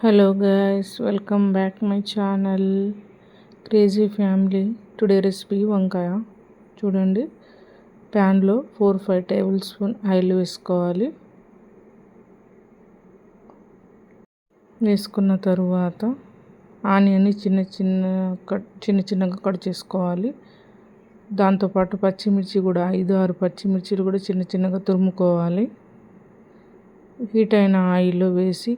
Hello guys welcome back my channel crazy family today recipe వంకాయ. చూడండి. ప్యాన్లో four five tablespoon oil వేసుకోవాలి. వేసుకున్న తరువాత ఆనియన్ని చిన్న చిన్న కట్ చిన్న చిన్నగా కట్ చేసుకోవాలి. దాంతోపాటు పచ్చిమిర్చి కూడా ఐదు ఆరు పచ్చిమిర్చిలు కూడా చిన్న చిన్నగా తురుముకోవాలి. హీట్ అయిన ఆయిల్లో వేసి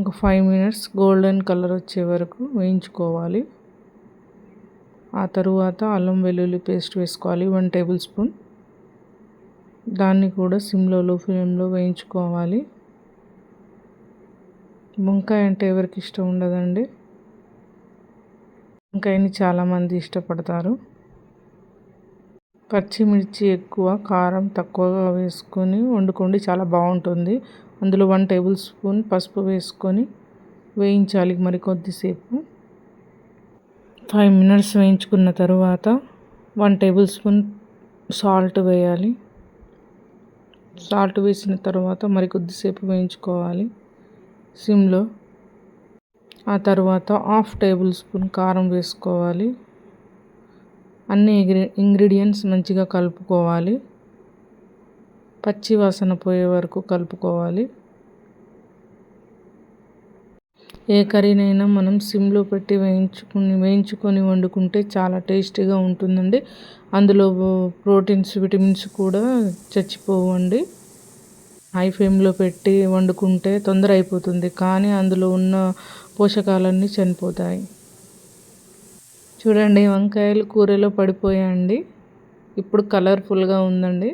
ఒక ఫైవ్ మినిట్స్ గోల్డెన్ కలర్ వచ్చే వరకు వేయించుకోవాలి. ఆ తరువాత అల్లం వెల్లుల్లి పేస్ట్ వేసుకోవాలి వన్ టేబుల్ స్పూన్ దాన్ని కూడా సిమ్లో లో ఫ్లేమ్లో వేయించుకోవాలి. వంకాయ అంటే ఎవరికి ఇష్టం ఉండదండి? వంకాయని చాలామంది ఇష్టపడతారు. పచ్చిమిర్చి ఎక్కువ కారం తక్కువగా వేసుకొని వండుకోండి చాలా బాగుంటుంది. అందులో వన్ టేబుల్ స్పూన్ పసుపు వేసుకొని వేయించాలి మరి కొద్దిసేపు. ఫైవ్ మినిట్స్ వేయించుకున్న తర్వాత వన్ టేబుల్ స్పూన్ సాల్ట్ వేయాలి. సాల్ట్ వేసిన తర్వాత మరి కొద్దిసేపు వేయించుకోవాలి. సిమ్లో ఆ తర్వాత హాఫ్ టేబుల్ స్పూన్ కారం వేసుకోవాలి. అన్ని ఇంగ్రీడియంట్స్ మంచిగా కలుపుకోవాలి. పచ్చి వాసన పోయే వరకు కలుపుకోవాలి. ఏ కర్రీనైనా మనం సిమ్లో పెట్టి వేయించుకుని వేయించుకొని వండుకుంటే చాలా టేస్టీగా ఉంటుందండి. అందులో ప్రోటీన్స్ విటమిన్స్ కూడా చచ్చిపోవండి. హై ఫ్లేమ్లో పెట్టి వండుకుంటే తొందర అయిపోతుంది కానీ అందులో ఉన్న పోషకాలన్నీ చనిపోతాయి. చూడండి వంకాయలు కూరలో పడిపోయాయండి. ఇప్పుడు కలర్ఫుల్గా ఉందండి.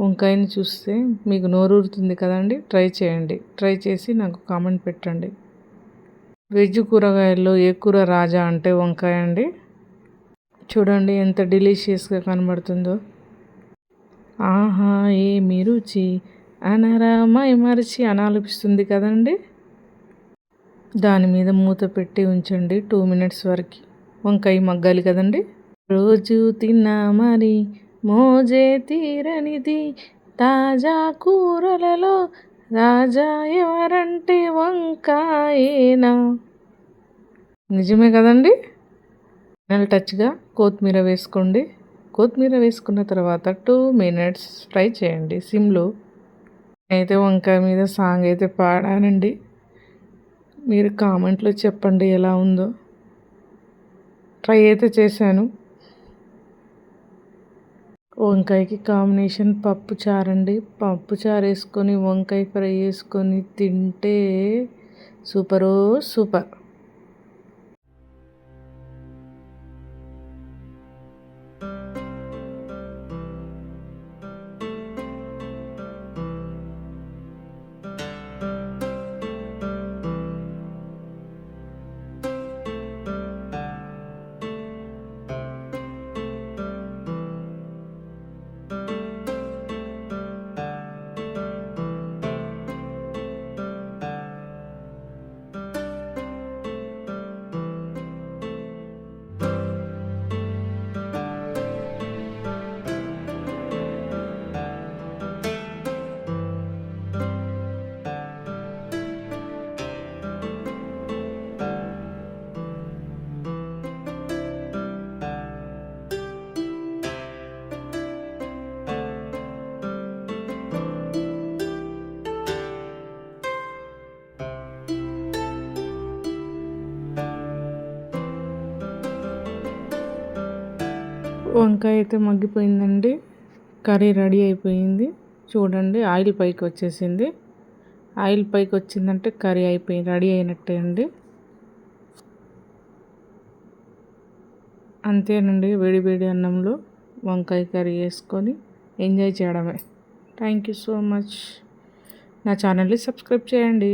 వంకాయని చూస్తే మీకు నోరూరుతుంది కదండి ట్రై చేయండి. ట్రై చేసి నాకు కామెంట్ పెట్టండి. వెజ్ కూరగాయల్లో ఏ కూర రాజా అంటే వంకాయ అండి? చూడండి ఎంత డిలీషియస్గా కనబడుతుందో. ఆహా ఏమి రుచి? అనరామై మరిచి అనాలపిస్తుంది కదండి. దాని మీద మూత పెట్టి ఉంచండి టూ మినిట్స్ వరకు. వంకాయ మగ్గాలి కదండి. రోజు తిన్నా మరి మోజే తీరనిది తాజా కూరలలో రాజా ఎవరంటే వంకాయేనా? నిజమే కదండి? ఫైనల్ టచ్గా కొత్తిమీర వేసుకోండి. కొత్తిమీర వేసుకున్న తర్వాత టూ మినిట్స్ ఫ్రై చేయండి. సిమ్లో. అయితే వంకాయ మీద సాంగ్ అయితే పాడానండి. మీరు కామెంట్లో చెప్పండి ఎలా ఉందో. ట్రై అయితే చేశాను. వంకాయకి కాంబినేషన్ పప్పు చారండి. పప్పు చారు వేసుకొని వంకాయ ఫ్రై వేసుకొని తింటే సూపరో సూపర్. వంకాయ అయితే మగ్గిపోయిందండి. కర్రీ రెడీ అయిపోయింది. చూడండి ఆయిల్ పైకి వచ్చేసింది. ఆయిల్ పైకి వచ్చిందంటే కర్రీ అయిపోయింది రెడీ అయినట్టే అండి. అంతేనండి వేడి వేడి అన్నంలో వంకాయ కర్రీ వేసుకొని ఎంజాయ్ చేయడమే. Thank you so much. నా ఛానల్ని సబ్స్క్రైబ్ చేయండి.